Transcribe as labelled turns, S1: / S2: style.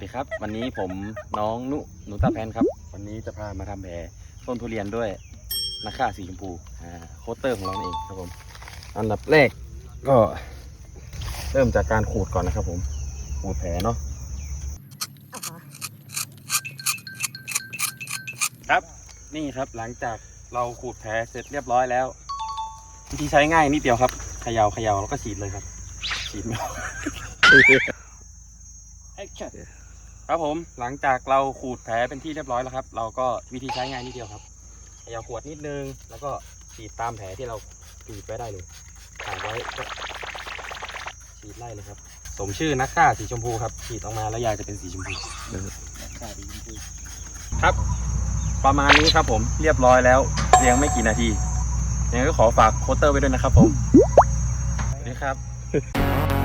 S1: วัสดีครับ วันนี้ผมน้องนุหนูตาแพนครับ วันนี้จะพามาทำแผลต้นทุเรียนด้วยนักฆ่าสีชมพูอ่าโคตเตอร์ของเราเองครับผม อันดับแรกก็เริ่มจากการขูดก่อนนะครับ ผมขูดแผลเนาะครับนี่ครับหลังจากเราขูดแผลเสร็จเรียบร้อยแล้ว วิธีใช้ง่ายนิดเดียวครับเขยา่าเขย่าแล้วก็ฉีดเลยครับฉีดไม่ออก Action ครับผมหลังจากเราขูดแผลเป็นที่เรียบร้อยแล้วครับ เราก็วิธีใช้ง่ายนิดเดียวครับเขย่าขวดนิดนึง แล้วก็ฉีดตามแผลที่เราฉีดไว้ได้เลยถ่ายไว้ก็ฉีดไล่เลยครับ สมชื่อนักฆ่าสีชมพูครับฉีดออกมาแล้วยาจะเป็นสีชมพูนักฆ่าสีชมพูครับ ประมาณนี้ครับผมเรียบร้อยแล้วเรียงไม่กี่นาทียังไงก็ขอฝากโคเตอร์ไว้ด้วยนะครับผมสวัสดีครับ